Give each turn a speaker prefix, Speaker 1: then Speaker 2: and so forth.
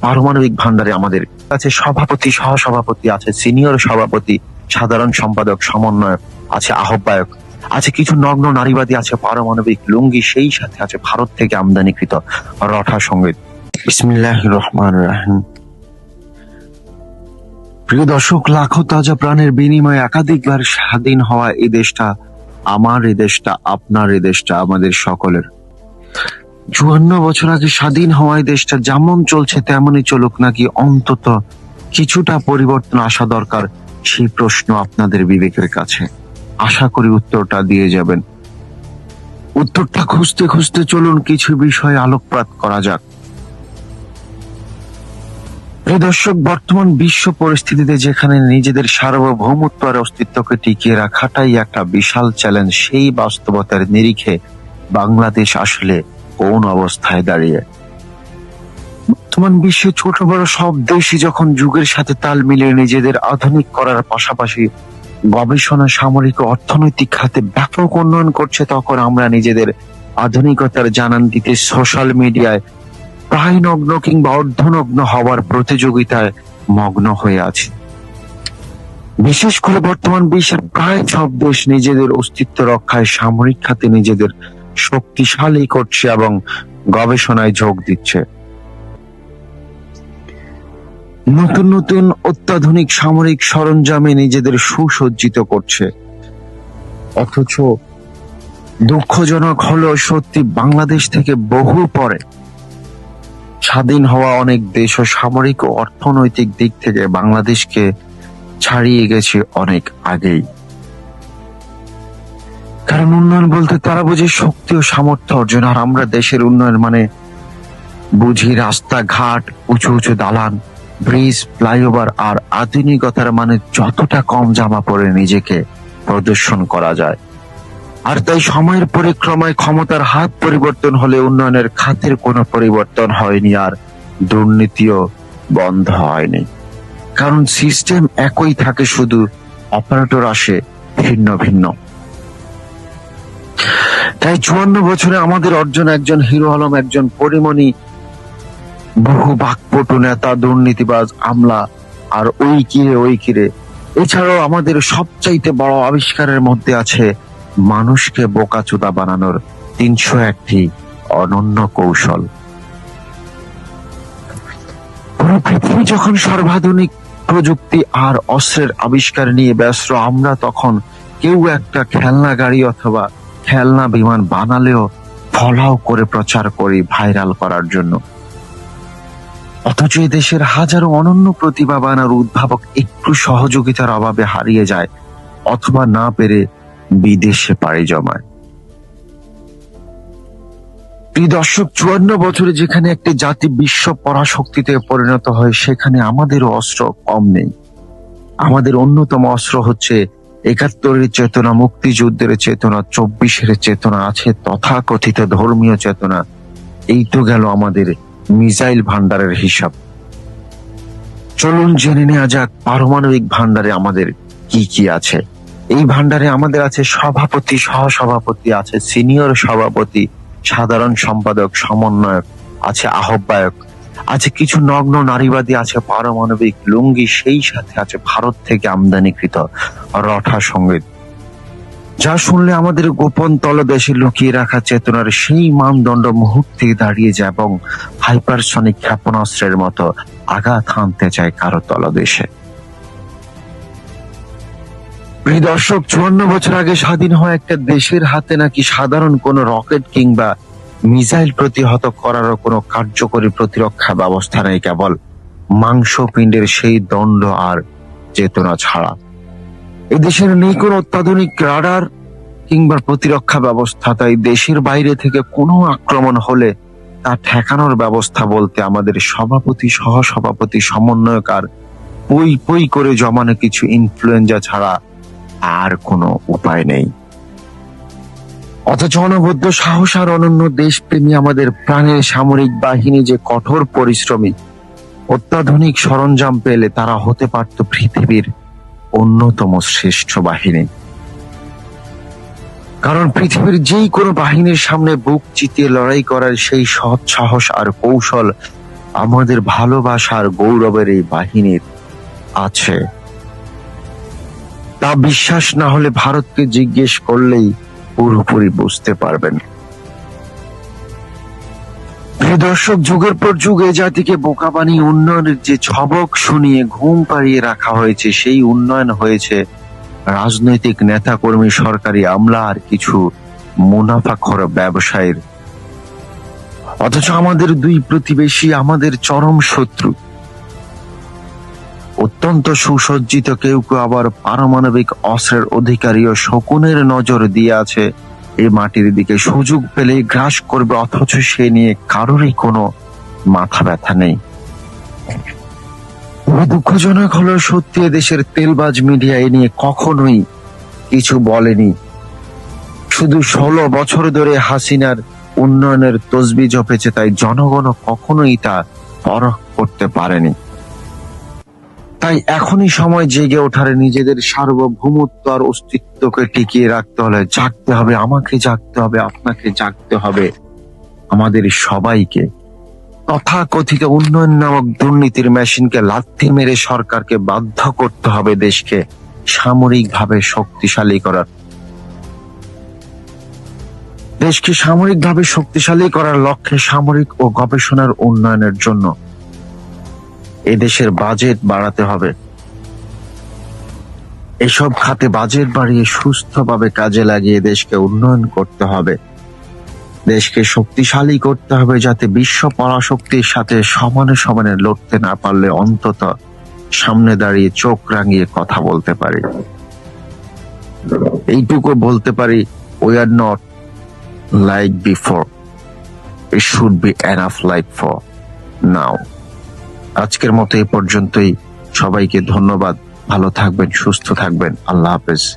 Speaker 1: পারমাণবিক ভান্ডারে আমাদের কাছে সভাপতি, সহসভাপতি আছে, সিনিয়র সভাপতি, সাধারণ সম্পাদক, সমন্বয়ক আছে, আহ্বায়ক আছে, কিছু নগ্ন নারীবাদী আছে, পারমাণবিক লুঙ্গি, সেই সাথে আছে ভারত থেকে আমদানিকৃত রঠা সংগীত। রহমান রাহিম। প্রিয় দর্শক, লাখো তাজা প্রাণের বিনিময়ে একাধিকবার স্বাধীন হওয়া এই দেশটা, আমার এই দেশটা, আপনার এই দেশটা, আমাদের সকলের। চুয়ান্ন বছর আগে স্বাধীন হওয়ায় দেশটা যেমন চলছে, তেমনই চলুক নাকি অন্তত কিছুটা পরিবর্তন আসা দরকার, সেই প্রশ্ন আপনাদের বিবেকের কাছে। আশা করি উত্তরটা দিয়ে যাবেন। উত্তরটা খুঁজতে খুঁজতে চলুন কিছু বিষয়ে আলোকপাত করা যাক। দর্শক, বর্তমান বিশ্ব পরিস্থিতিতে যেখানে নিজেদের সার্বভৌমত্ব আর অস্তিত্বকে টিকিয়ে রাখাটাই একটা বিশাল চ্যালেঞ্জ সেই বাস্তবতার নিরিখে বাংলাদেশ আসলে কোন অবস্থায় দাঁড়িয়ে। বর্তমান বিশ্বে ছোট বড় সব দেশই যখন যুগের সাথে তাল মিলিয়ে নিজেদের আধুনিক করার পাশাপাশি গবেষণা, সামরিক ও অর্থনৈতিক খাতে ব্যাপক উন্নয়ন করছে, তখন আমরা নিজেদের আধুনিকতার জানান দিতে সোশ্যাল মিডিয়ায় প্রায় নগ্ন কিংবা অর্ধনগ্ন হওয়ার প্রতিযোগিতায় মগ্ন হয়ে আছি। বিশেষ করে বর্তমান বিশ্বের প্রায় সব দেশ নিজেদের অস্তিত্ব রক্ষায় সামরিক খাতে নিজেদের শক্তিশালী করছে এবং গবেষণায় যোগ দিচ্ছে। নতুন নতুন অত্যাধুনিক সামরিক সরঞ্জামে নিজেদের সুসজ্জিত করছে। অথচ দুঃখজনক হলেও সত্যি বাংলাদেশ থেকে বহু পরে স্বাধীন হওয়া অনেক দেশ ও সামরিক ও অর্থনৈতিক দিক থেকে বাংলাদেশকে ছাড়িয়ে গেছে অনেক আগেই। কারণ উন্নয়ন বলতে তারা বুঝে শক্তি ও সামর্থ্য অর্জন। আর আমরা দেশের উন্নয়ন মানে বুঝি রাস্তাঘাট, উঁচু উঁচু দালান, ব্রিজ, ফ্লাইওভার আর আধুনিকতার মানে যতটা কম জামা পরে নিজেকে প্রদর্শন করা যায়। আর তাই সময়ের পরিক্রমায় ক্ষমতার হাত পরিবর্তন হলে উন্নয়নের খাতের কোনো পরিবর্তন হয়নি আর দুর্নীতিও বন্ধ হয়নি। কারণ সিস্টেম একই থাকে শুধু অপারেটর আসে ভিন্ন ভিন্ন। তাই চুয়ান্ন বছরে আমাদের অর্জন একজন হিরো আলম, একজন পরিমণি, বহু বাকপটু নেতা, দুর্নীতিবাজ, আমলা আর ওই কিরে ওই কিরে এছাড়াও আমাদের সবচাইতে বড় আবিষ্কারের মধ্যে আছে মানুষকে বোকাচোদা বানানোর তিনশো একটি অনন্য কৌশল। পৃথিবী যখন সর্বাধুনিক প্রযুক্তি আর অস্ত্রের আবিষ্কার নিয়ে ব্যস্ত, আমরা তখন কেউ একটা খেলনা গাড়ি অথবা খেলনা বিমান বানালেও ফলাও করে প্রচার করি ভাইরাল করার জন্য। অথচ দেশের হাজারো অনন্য প্রতিভাবান আর উদ্ভাবক একটু সহযোগিতার অভাবে হারিয়ে যায়, অথবা না পেরে বিদেশে পাড়ি জমায়। দর্শক, চুয়ান্ন বছরে যেখানে একটি জাতি বিশ্ব পরাশক্তিতে পরিণত হয়, সেখানে আমাদেরও অস্ত্র কম নেই। আমাদের অন্যতম অস্ত্র হচ্ছে একাত্তরের চেতনা, মুক্তিযুদ্ধের চেতনা, চব্বিশের চেতনা আছে, তথাকথিত ধর্মীয় চেতনা। এই তো গেল আমাদের মিসাইল ভান্ডারের হিসাব। চলুন জেনে নেওয়া যাক পারমাণবিক ভান্ডারে আমাদের কি কি আছে। এই ভান্ডারে আমাদের আছে সভাপতি, সহসভাপতি, আছে সিনিয়র সভাপতি, সাধারণ সম্পাদক, সমন্বয়ক, আছে আহ্বায়ক। আছে কিছু নগ্ন নারীবাদী আছে, পারমাণবিক লুঙ্গি, সেই সাথে আছে ভারত থেকে আমদানিকৃত রঠা সংগীত। যা শুনলে আমাদের গোপন তলদেশে লুকিয়ে রাখা চেতনার সেই মানদণ্ড মুহূর্তে দাঁড়িয়ে যায় এবং হাইপারসনিক ক্ষেপণাস্ত্রের মতো আঘাত হানতে চায় কারও তলদেশে। দর্শক, চুয়ান্ন বছর আগে স্বাধীন হওয়া একটা দেশের হাতে নাকি সাধারণ কোনো রকেট কিংবা মিসাইল প্রতিহত করারও কোনো কার্যকরী প্রতিরক্ষা ব্যবস্থা নেই কেবল মাংসপিণ্ডের সেই দণ্ড আর চেতনা ছাড়া। এদেশের দেশের নেই কোনো অত্যাধুনিক রাডার কিংবা প্রতিরক্ষা ব্যবস্থা, তাই দেশের বাইরে থেকে কোনো আক্রমণ হলে তা ঠেকানোর ব্যবস্থা বলতে আমাদের সভাপতি, সহসভাপতি, সমন্বয়ক আর পই পই করে জমানো কিছু ইনফ্লুয়েঞ্জা ছাড়া আর কোনো উপায় নেই। অথচ অনবদ্য সাহস আর অনন্য দেশপ্রেমী আমাদের প্রাণের সামরিক বাহিনী যে কঠোর পরিশ্রমী, অত্যাধুনিক সরঞ্জাম পেলে তারা হতে পারত পৃথিবীর অন্যতম শ্রেষ্ঠ বাহিনী। কারণ পৃথিবীর যেই কোনো বাহিনীর সামনে বুক চিতিয়ে লড়াই করার সেই সৎ সাহস আর কৌশল আমাদের ভালোবাসার গৌরবের এই বাহিনীর আছে। তা বিশ্বাস না হলে ভারতকে জিজ্ঞেস করলেই পুরোপুরি বুঝতে পারবেন। দর্শক, যুগের পর যুগে জাতিকে বোকা বানিয়ে উন্নয়নের যে ছবক শুনিয়ে ঘুম পাড়িয়ে রাখা হয়েছে, সেই উন্নয়ন হয়েছে রাজনৈতিক নেতাকর্মী, সরকারি আমলা আর কিছু মুনাফাখর ব্যবসায়ীর। অথচ আমাদের দুই প্রতিবেশী, আমাদের চরম শত্রু। অত্যন্ত সুসজ্জিত কেউ কেউ আবার পারমাণবিক অস্ত্রের অধিকারী ও শকুনের নজর দিয়ে আছে। এই মাটির দিকে সুযোগ পেলে গ্রাস করবে, অথচ সে নিয়ে কারোরই কোনো মাথা ব্যথা নেই। দুঃখজনক হলো সত্যি দেশের তেলবাজ মিডিয়া এ নিয়ে কখনোই কিছু বলেনি। শুধু ষোলো বছর ধরে হাসিনার উন্নয়নের তসবি জপেছে, তাই জনগণ কখনোই তা পরখ করতে পারেনি। তাই এখনই সময় জেগে ওঠার নিজেদের সার্বভৌমত্ব আর অস্তিত্বকে টিকিয়ে রাখতে হলে জাগতে হবে, আমাকে জাগতে হবে, আপনাকে জাগতে হবে, আমাদের সবাইকে। তথাকথিত উন্নয়ন নামক দুর্নীতির মেশিনকে লাথি মেরে সরকারকে বাধ্য করতে হবে দেশকে সামরিকভাবে শক্তিশালী করার। দেশকে সামরিকভাবে শক্তিশালী করার লক্ষ্যে সামরিক ও গবেষণার উন্নয়নের জন্য এদেশের বাজেট বাড়াতে হবে। এসব খাতে বাজেট বাড়িয়ে সুস্থভাবে কাজে লাগিয়ে দেশকে উন্নয়ন করতে হবে। দেশকে শক্তিশালী করতে হবে যাতে বিশ্ব পরাশক্তির সাথে সমানে সমানে লড়তে না পারলে অন্তত সামনে দাঁড়িয়ে চোখ রাঙিয়ে কথা বলতে পারি। এইটুকু বলতে পারি we are not like before it should be enough like for now আজকের মতো এ পর্যন্তই। সবাইকে ধন্যবাদ। ভালো থাকবেন সুস্থ থাকবেন। আল্লাহ হাফেজ।